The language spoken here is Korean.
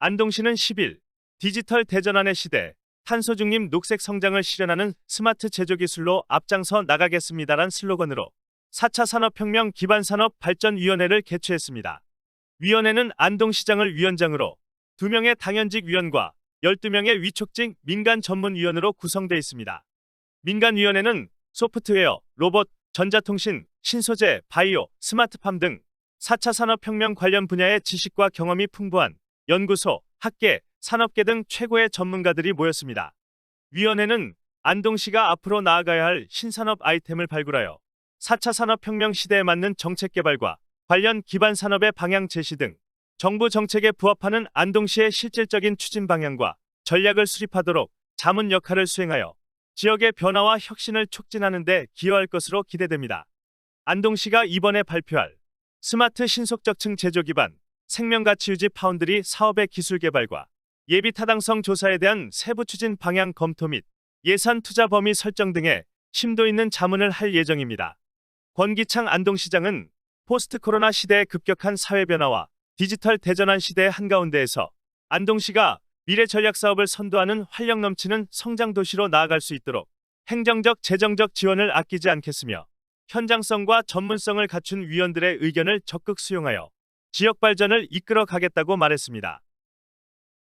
안동시는 10일 디지털 대전환의 시대 탄소 중립 녹색 성장을 실현하는 스마트 제조 기술로 앞장서 나가겠습니다란 슬로건으로 4차 산업혁명 기반 산업 발전위원회를 개최했습니다. 위원회는 안동시장을 위원장으로 2명의 당연직 위원과 12명의 위촉직 민간 전문위원으로 구성되어 있습니다. 민간위원회는 소프트웨어, 로봇, 전자통신, 신소재, 바이오, 스마트팜 등 4차 산업혁명 관련 분야의 지식과 경험이 풍부한 연구소, 학계, 산업계 등 최고의 전문가들이 모였습니다. 위원회는 안동시가 앞으로 나아가야 할 신산업 아이템을 발굴하여 4차 산업혁명 시대에 맞는 정책 개발과 관련 기반 산업의 방향 제시 등 정부 정책에 부합하는 안동시의 실질적인 추진 방향과 전략을 수립하도록 자문 역할을 수행하여 지역의 변화와 혁신을 촉진하는 데 기여할 것으로 기대됩니다. 안동시가 이번에 발표할 스마트 신속적층 제조 기반 생명가치 유지 파운드리 사업의 기술 개발과 예비 타당성 조사에 대한 세부 추진 방향 검토 및 예산 투자 범위 설정 등의 심도 있는 자문을 할 예정입니다. 권기창 안동시장은 포스트 코로나 시대의 급격한 사회 변화와 디지털 대전환 시대의 한가운데에서 안동시가 미래 전략 사업을 선도하는 활력 넘치는 성장 도시로 나아갈 수 있도록 행정적 재정적 지원을 아끼지 않겠으며 현장성과 전문성을 갖춘 위원들의 의견을 적극 수용하여 지역 발전을 이끌어 가겠다고 말했습니다.